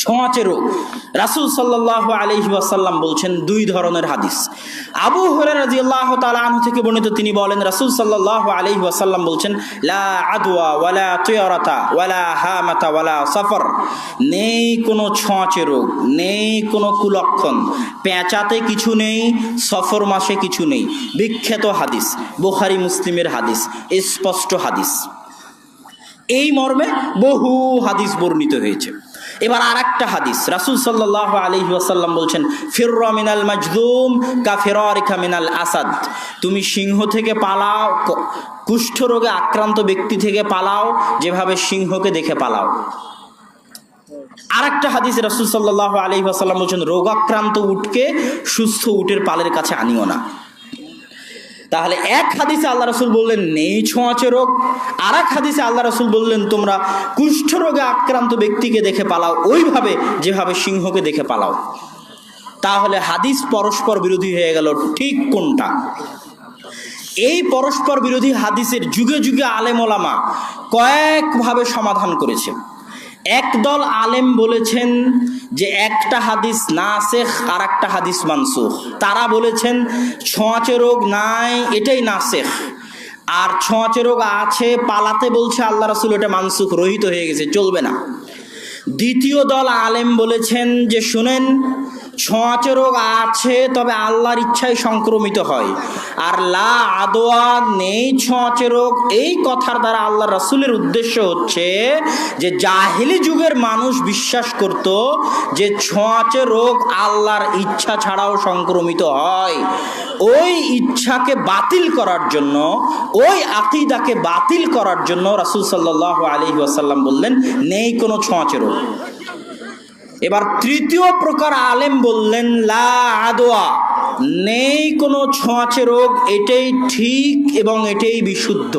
ছোঁয়াচে রোগ। রাসুল সাল্লাহ আলহি ওয়াসাল্লাম বলছেন দুই ধরনের হাদিস। আবু হরে রাজি আল্লাহ তালু থেকে বর্ণিত তিনি বলেন, রাসুল সাল্লাহ আলহি ওয়াসাল্লাম বলছেন, লা আদওয়া ওয়ালা তুয়ারাতা ওয়ালা হামাতা ওয়ালা সফর। নেই কোনো ছোঁয়াচে রোগ, নেই কোনো কুলক্ষণ। পেঁচাতে কিছু নেই, সফর মাসে কিছু নেই। বিখ্যাত হাদিস, বুখারি মুসলিমের হাদিস, স্পষ্ট হাদিস। এই মর্মে বহু হাদিস বর্ণিত হয়েছে। এবার আর একটা হাদিস। রাসুল সাল্লাহ আলহি আসাল্লাম বলছেন ফির মিনাল মাজদুম কা ফেরিকা মিনাল আসাদ। তুমি সিংহ থেকে পালাও কুষ্ঠরোগে আক্রান্ত ব্যক্তি থেকে পালাও, যেভাবে সিংহকে দেখে পালাও। আর একটা হাদিস রাসুল সাল্লাহ আলহি আসাল্লাম বলছেন, রোগাক্রান্ত উটকে সুস্থ উটের পালের কাছে আনিও না। তাহলে এক হাদিসে আল্লাহ রসুল বললেন, নেই ছোঁয়াচে রোগ। আর এক হাদিসে আল্লাহ রসুল বললেন, তোমরা কুষ্ঠ রোগে আক্রান্ত ব্যক্তিকে দেখে পালাও, ওইভাবে যেভাবে সিংহকে দেখে পালাও। তাহলে হাদিস পরস্পর বিরোধী হয়ে গেল, ঠিক কোনটা? এই পরস্পর বিরোধী হাদিসের যুগে যুগে আলেম ওলামা কয়েকভাবে সমাধান করেছে। একদল আলেম বলেছেন যে একটা হাদিস না শেখ আর একটা হাদিস মানসুখ। তারা বলেছেন, ছোঁয়াচে রোগ নাই, এটাই না শেখ। আর ছোঁয়াচে রোগ আছে, পালাতে বলছে আল্লাহ রসুল এটা মানসুখ, রহিত হয়ে গেছে, চলবে না। দ্বিতীয় দল আলেম বলেছেন যে, শুনেন ছোঁয়াচে রোগ আছে, তবে আল্লাহর ইচ্ছায় সংক্রমিত হয়। আর লা আদোয়া নেই ছোঁয়াচে রোগ। এই কথার দ্বারা আল্লাহ রসুলের উদ্দেশ্য হচ্ছে যে জাহিলি যুগের মানুষ বিশ্বাস করত যে ছোঁয়াচে রোগ আল্লাহর ইচ্ছা ছাড়াও সংক্রমিত হয়। ওই ইচ্ছাকে বাতিল করার জন্য, ওই আকিদাকে বাতিল করার জন্য রাসুল সাল্লাহ আলী ওয়াসাল্লাম বললেন, নেই কোনো ছোঁয়াচে রোগ। এবার তৃতীয় প্রকার আলেম বললেন, লা আদোয়া নেই কোনো ছোঁয়াচে রোগ, এটাই ঠিক এবং এটাই বিশুদ্ধ।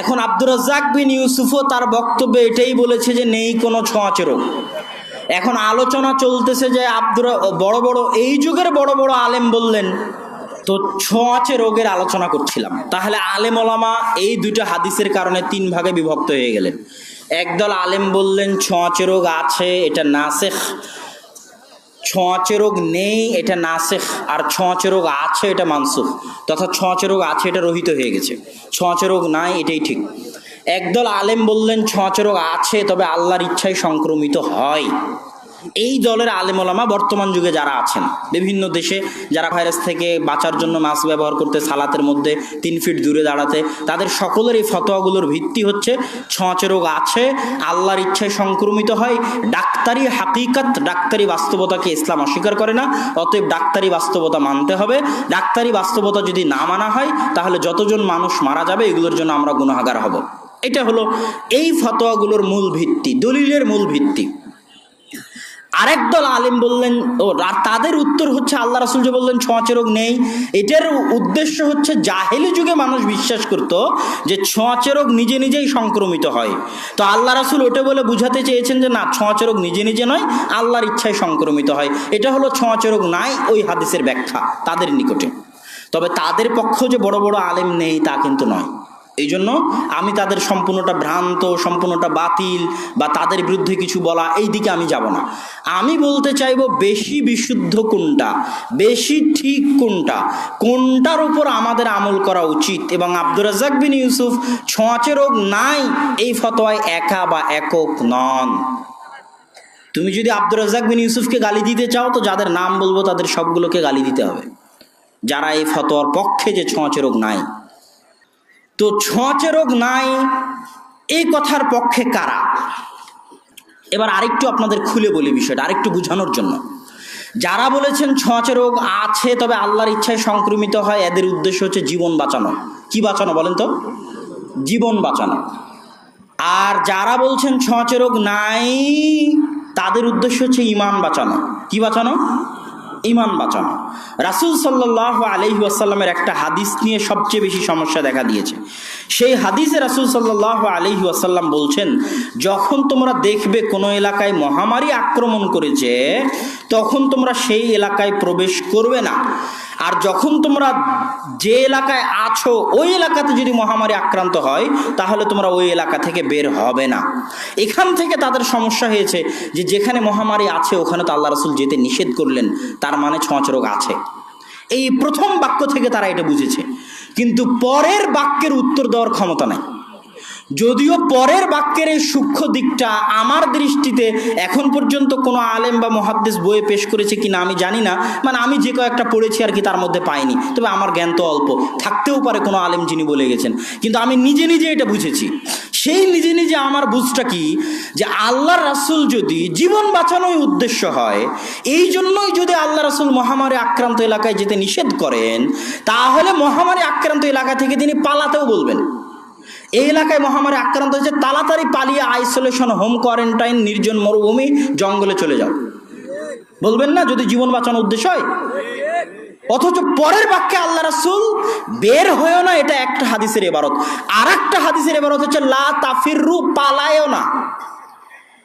এখন আব্দুর রাজ্জাক বিন ইউসুফও তার বক্তব্যে এটাই বলেছে যে নেই কোনো ছোঁয়াচে রোগ। এখন আলোচনা চলতেছে যে আব্দুর বড় বড়, এই যুগের বড় বড় আলেম বললেন, তো ছোঁয়াচে রোগের আলোচনা করছিলাম। তাহলে আলেম ওলামা এই দুটো হাদিসের কারণে তিন ভাগে বিভক্ত হয়ে গেলেন। একদল আলেম বললেন ছোঁয়াচে রোগ আছে, এটা নাসেখ। ছোঁয়াচে রোগ নেই, এটা নাসেখ। আর ছোঁয়াচে রোগ আছে, এটা মানসুখ। তথা ছোঁয়াচে রোগ আছে, এটা রহিত হয়ে গেছে। ছোঁয়াচে রোগ নাই, এটাই ঠিক। একদল আলেম বললেন ছোঁয়াচে রোগ আছে, তবে আল্লাহর ইচ্ছায় সংক্রমিত হয়। এই দলের আলেমোলামা বর্তমান যুগে যারা আছেন, বিভিন্ন দেশে যারা ভাইরাস থেকে বাঁচার জন্য মাস্ক ব্যবহার করতে, সালাতের মধ্যে তিন ফিট দূরে দাঁড়াতে, তাদের সকলের এই ফতোয়াগুলোর ভিত্তি হচ্ছে ছোঁয়াচে রোগ আছে, আল্লাহর ইচ্ছায় সংক্রমিত হয়, ডাক্তারি হাকিকাত, ডাক্তারি বাস্তবতাকে ইসলাম অস্বীকার করে না, অতএব ডাক্তারি বাস্তবতা মানতে হবে। ডাক্তারি বাস্তবতা যদি না মানা হয়, তাহলে যতজন মানুষ মারা যাবে, এগুলোর জন্য আমরা গুণাগার হব। এটা হলো এই ফতোয়াগুলোর মূল ভিত্তি, দলিলের মূল ভিত্তি। আরেক দল আলেম বললেন আর তাদের উত্তর হচ্ছে আল্লাহ রাসুল যে বললেন ছোঁয়াচে রোগ নেই। এটার উদ্দেশ্য হচ্ছে জাহেলি যুগে মানুষ বিশ্বাস করত যে ছোঁয়াচে রোগ নিজে নিজেই সংক্রমিত হয়। তো আল্লাহ রাসুল ওটা বলে বুঝাতে চেয়েছেন যে না ছোঁয়াচে রোগ নিজে নিজে নয়, আল্লাহর ইচ্ছায় সংক্রমিত হয়। এটা হলো ছোঁয়াচে রোগ নাই, ওই হাদিসের ব্যাখ্যা তাদের নিকটে। তবে তাদের পক্ষ যে বড় বড় আলেম নেই তা কিন্তু নয়। এই জন্য আমি তাদের সম্পূর্ণটা ভ্রান্ত, সম্পূর্ণটা বাতিল বা তাদের বিরুদ্ধে কিছু বলা এই দিকে আমি যাব না। আমি বলতে চাইব বেশি বিশুদ্ধ কোনটা? বেশি ঠিক কোনটা? কোনটার উপর আমাদের আমল করা উচিত? এবং আব্দুর রাজ্জাক বিন ইউসুফ ছোঁয়াচে রোগ নাই, এই ফতোয়ায় একা বা একক নন। তুমি যদি আব্দুর রাজ্জাক বিন ইউসুফকে গালি দিতে চাও, তো যাদের নাম বলব তাদের সবগুলোকে গালি দিতে হবে। যারা এই ফতোয়ার পক্ষে যে ছোঁয়াচে রোগ নাই। তো ছোঁয়াচে রোগ নাই, এই কথার পক্ষে কারা? এবার আরেকটু আপনাদের খুলে বলি বিষয়টা, আরেকটু বোঝানোর জন্য। যারা বলেছেন ছোঁয়াচে রোগ আছে, তবে আল্লাহর ইচ্ছায় সংক্রমিত হয়, এদের উদ্দেশ্য হচ্ছে জীবন বাঁচানো। কি বাঁচানো বলেন তো? জীবন বাঁচানো। আর যারা বলছেন ছোঁয়াচে রোগ নাই, তাদের উদ্দেশ্য হচ্ছে ইমান বাঁচানো। কি বাঁচানো? ইমান বাঁচানো। রাসুল সাল্লাহ আলহি আসাল্লামের একটা হাদিস নিয়ে সবচেয়ে বেশি সমস্যা দেখা দিয়েছে। সেই হাদিসে রাসুল সাল্লাহ আলহি আসাল্লাম বলছেন, যখন তোমরা দেখবে কোনো এলাকায় মহামারী আক্রমণ করেছে, তখন তোমরা সেই এলাকায় প্রবেশ করবে না। আর যখন তোমরা যে এলাকায় আছো, ওই এলাকাতে যদি মহামারী আক্রান্ত হয়, তাহলে তোমরা ওই এলাকা থেকে বের হবে না। এখান থেকে তাদের সমস্যা হয়েছে যে, যেখানে মহামারী আছে, ওখানে তো আল্লাহ রসুল যেতে নিষেধ করলেন। তার মানে ছঁচ রোগ আছে। এই প্রথম বাক্য থেকে তারা এটা বুঝেছে। কিন্তু পরের বাক্যের উত্তর দেওয়ার ক্ষমতা নাই। যদিও পরের বাক্যের এই সূক্ষ্ম দিকটা আমার দৃষ্টিতে এখন পর্যন্ত কোনো আলেম বা মহাদ্দেশ বইয়ে পেশ করেছে কিনা আমি জানি না। মানে আমি যে কয়েকটা পড়েছি আর কি তার মধ্যে পাইনি। তবে আমার জ্ঞান তো অল্প। থাকতেও পারে কোনো আলেম যিনি বলে গেছেন। কিন্তু আমি নিজে নিজে এটা বুঝেছি। সেই নিজে নিজে আমার বুঝটা কি? যে আল্লাহ রাসুল যদি জীবন বাঁচানোই উদ্দেশ্য হয়, এই জন্যই যদি আল্লাহ রাসুল মহামারী আক্রান্ত এলাকায় যেতে নিষেধ করেন, তাহলে মহামারী আক্রান্ত এলাকা থেকে তিনি পালাতেও বলবেন। এই এলাকায় মহামারী আক্রান্ত হয়েছে, তাড়াতাড়ি পালিয়ে আইসোলেশন, হোম কোয়ারেন্টাইন, নির্জন মরুভূমি, জঙ্গলে চলে যাও। বলবেন না যদি জীবন বাঁচানোর উদ্দেশ্য হয়? অথচ পরের বাক্যে আল্লাহ রাসুল, বের হয়েও না, এটা একটা হাদিসের এবারত আর একটা হাদিসের এবারত হচ্ছে, লা তাফিরু, পালায়ও না।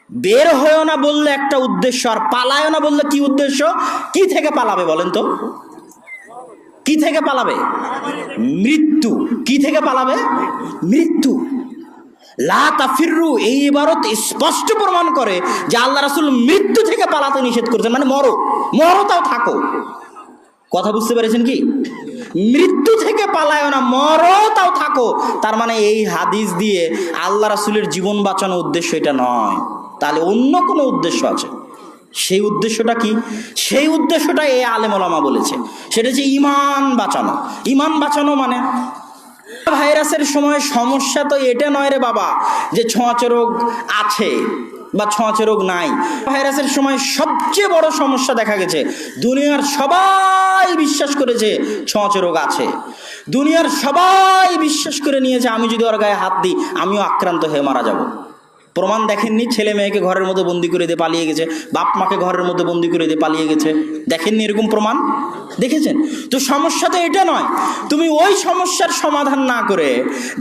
বের হয়েও না বললে একটা উদ্দেশ্য, আর পালায়ও না বললে কি উদ্দেশ্য? কি থেকে পালাবে বলেন তো? কি থেকে পালাবে? মৃত্যু। কি থেকে পালাবে? মৃত্যু। লা তাফিরু, এই ইবারত স্পষ্ট প্রমাণ করে যে আল্লাহ রাসুল মৃত্যু থেকে পালাতে নিষেধ করেছেন মানে মরো। মরো তাও থাকো। কথা বুঝতে পেরেছেন কি? মৃত্যু থেকে পালায় না মরো তাও থাকো। তার মানে এই হাদিস দিয়ে আল্লাহ রাসুলের জীবন বাঁচানোর উদ্দেশ্য এটা নয়। তাহলে অন্য কোনো উদ্দেশ্য আছে? সেই উদ্দেশ্যটা কি? সেই উদ্দেশ্যটা এই আলেমলামা বলেছে। সেটা হচ্ছে ইমান বাঁচানো। ইমান বাঁচানো মানে? ভাইরাসের সময় সমস্যা তো এটা নয় রে বাবা, যে ছোঁয়াচে রোগ আছে। বা ছোঁয়াচে রোগ নাই। ভাইরাসের সময় সবচেয়ে বড় সমস্যা দেখা গেছে, দুনিয়ার সবাই বিশ্বাস করেছে ছোঁয়াচে রোগ আছে। দুনিয়ার সবাই বিশ্বাস করে নিয়েছে, আমি যদি ওর গায়ে হাত দিই, আমিও আক্রান্ত হয়ে মারা যাব। প্রমাণ দেখেননি, ছেলে মেয়েকে ঘরের মধ্যে বন্দি করে দিয়ে পালিয়ে গেছে, বাপ মাকে ঘরের মধ্যে বন্দি করে দিয়ে পালিয়ে গেছে। দেখেননি এরকম প্রমাণ? দেখেছেন? তো সমস্যা তো এটা নয়। তুমি ওই সমস্যার সমাধান না করে,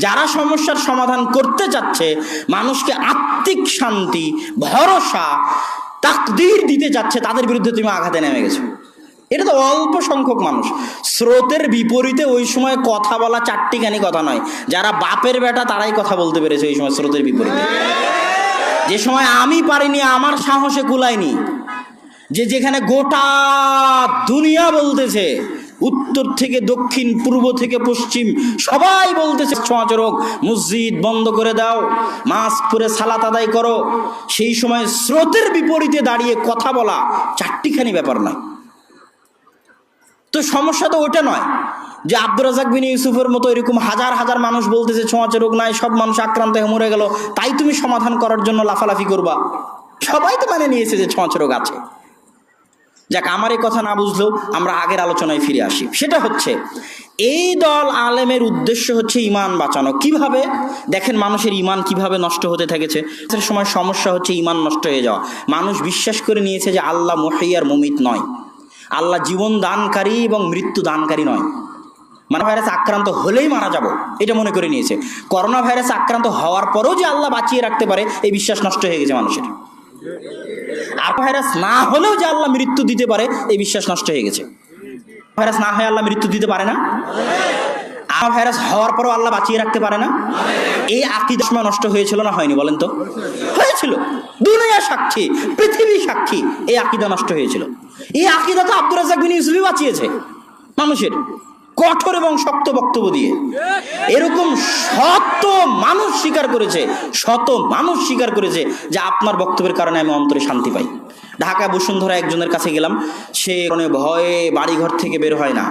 যারা সমস্যার সমাধান করতে চাচ্ছে, মানুষকে আত্মিক শান্তি, ভরসা, তাকদির দিতে যাচ্ছে, তাদের বিরুদ্ধে তুমি আঘাতে নেমে গেছো। এটা তো অল্প সংখ্যক মানুষ। স্রোতের বিপরীতে ওই সময় কথা বলা চারটিখানি কথা নয়। যারা বাপের বেটা তারাই কথা বলতে পেরেছে ওই সময় স্রোতের বিপরীতে। যে সময় আমি পারিনি, আমার সাহসে কুলাইনি যে যেখানে গোটা দুনিয়া বলতেছে, উত্তর থেকে দক্ষিণ, পূর্ব থেকে পশ্চিম, সবাই বলতেছে ছোঁয়াচরক মসজিদ বন্ধ করে দাও মাস্ক পরে সালাত আদায় করো। সেই সময় স্রোতের বিপরীতে দাঁড়িয়ে কথা বলা চারটিখানি ব্যাপার নয় তো সমস্যা তো ওটা নয় যে আব্দুর রাজাক বিন ইউসুফের মতো এরকম হাজার হাজার মানুষ বলতেছে ছোঁয়াচে রোগ নাই, সব মানুষ আক্রান্ত হয়ে মরে গেল, তাই তুমি সমাধান করার জন্য লাফালাফি করবা? সবাই তো মানে নিয়েছে যে ছোঁয়াচে রোগ আছে। যাক, আমার এই কথা না বুঝলেও আমরা আগের আলোচনায় ফিরে আসি। সেটা হচ্ছে, এই দল আলেমের উদ্দেশ্য হচ্ছে ইমান বাঁচানো। কীভাবে? দেখেন মানুষের ইমান কীভাবে নষ্ট হতে থেকেছে। সময় সমস্যা হচ্ছে ইমান নষ্ট হয়ে যাওয়া। মানুষ বিশ্বাস করে নিয়েছে যে আল্লাহ মহিয়ার মমিত নয়। আল্লাহ জীবন দানকারী এবং মৃত্যু দানকারী নয়। মানে ভাইরাস আক্রান্ত হলেই মারা যাব, এটা মনে করে নিয়েছে। করোনা ভাইরাস আক্রান্ত হওয়ার পরেও যে আল্লাহ বাঁচিয়ে রাখতে পারে, এই বিশ্বাস নষ্ট হয়ে গেছে মানুষের। আর ভাইরাস না হলেও যে আল্লাহ মৃত্যু দিতে পারে, এই বিশ্বাস নষ্ট হয়ে গেছে। ভাইরাস না হয়ে আল্লাহ মৃত্যু দিতে পারে না? আর ভাইরাস হওয়ার পরও আল্লাহ বাঁচিয়ে রাখতে পারে না? এই আকিদ সময় নষ্ট হয়েছিল না হয়নি বলেন তো? হয়েছিল। দুনিয়া সাক্ষী, পৃথিবী সাক্ষী, এই আকিদা নষ্ট হয়েছিল। এই আকিদা তো আব্দুর রাজাক বিন ইউসুফই বাঁচিয়েছে মানুষের। কঠোর এবং শক্ত বক্তব্য দিয়ে। এরকম শত মানুষ স্বীকার করেছে, শত মানুষ স্বীকার করেছে যে আপনার বক্তব্যের কারণে আমি অন্তরে শান্তি পাই। ঢাকা বসুন্ধরা একজনের কাছে গেলাম, সে ভয়ে বাড়িঘর থেকে বের হয় না।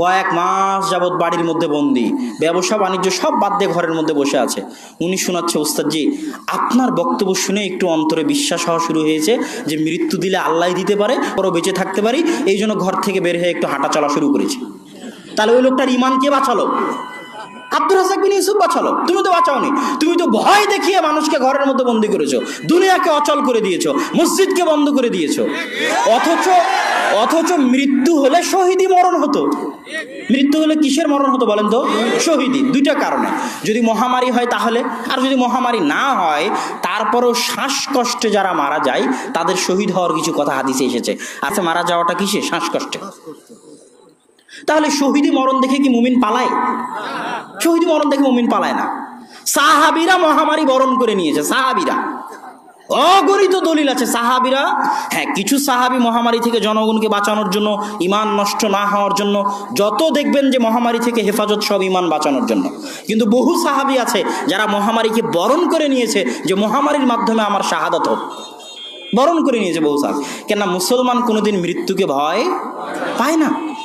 কয়েক মাস যাবৎ বাড়ির মধ্যে বন্দি। ব্যবসা, বাণিজ্য সব বাদ দিয়ে ঘরের মধ্যে বসে আছে। উনি শোনাচ্ছে, ওস্তাদজি, আপনার বক্তব্য শুনে একটু অন্তরে বিশ্বাস হওয়া শুরু হয়েছে যে মৃত্যু দিলে আল্লাহ দিতে পারে, পরও বেঁচে থাকতে পারি, এই জন্য ঘর থেকে বের হয়ে একটু হাঁটা চলা শুরু করেছে। তাহলে ওই লোকটার ইমান কে বাঁচালো? আব্দুল রাজাক বিন ইউসুফ বাঁচালো। তুমি তো বাঁচাওনি। তুমি তো ভয় দেখিয়ে মানুষকে ঘরের মধ্যে বন্দি করেছ। দুনিয়াকে অচল করে দিয়েছ। মসজিদকে বন্ধ করে দিয়েছ। অথচ অথচ মৃত্যু হলে শহীদই মরণ হতো। মৃত্যু হলে কিসের মরণ হতো বলেন তো? শহীদি দুইটা কারণে। যদি মহামারী হয় তাহলে, আর যদি মহামারী না হয়, তারপরেও শ্বাসকষ্টে যারা মারা যায়, তাদের শহীদ হওয়ার কিছু কথা হাদিসে এসেছে। আচ্ছা মারা যাওয়াটা কিসে? শ্বাসকষ্টে। তাহলে শহীদি মরণ দেখে কি মুমিন পালায়? শহীদি মরণ দেখে মুমিন পালায় না। সাহাবিরা মহামারী বরণ করে নিয়েছে, সাহাবিরা। অগণিত দলিল আছে, সাহাবিরা। হ্যাঁ কিছু সাহাবি মহামারী থেকে জনগণকে বাঁচানোর জন্য, ইমান নষ্ট না হওয়ার জন্য, যত দেখবেন যে মহামারী থেকে হেফাজত, সব ইমান বাঁচানোর জন্য। কিন্তু বহু সাহাবি আছে, যারা মহামারীকে বরণ করে নিয়েছে, যে মহামারীর মাধ্যমে আমার শাহাদত হোক। বরণ করে নিয়েছে বহু সাহাবি। কেননা মুসলমান কোনোদিন মৃত্যুকে ভয় পায় না।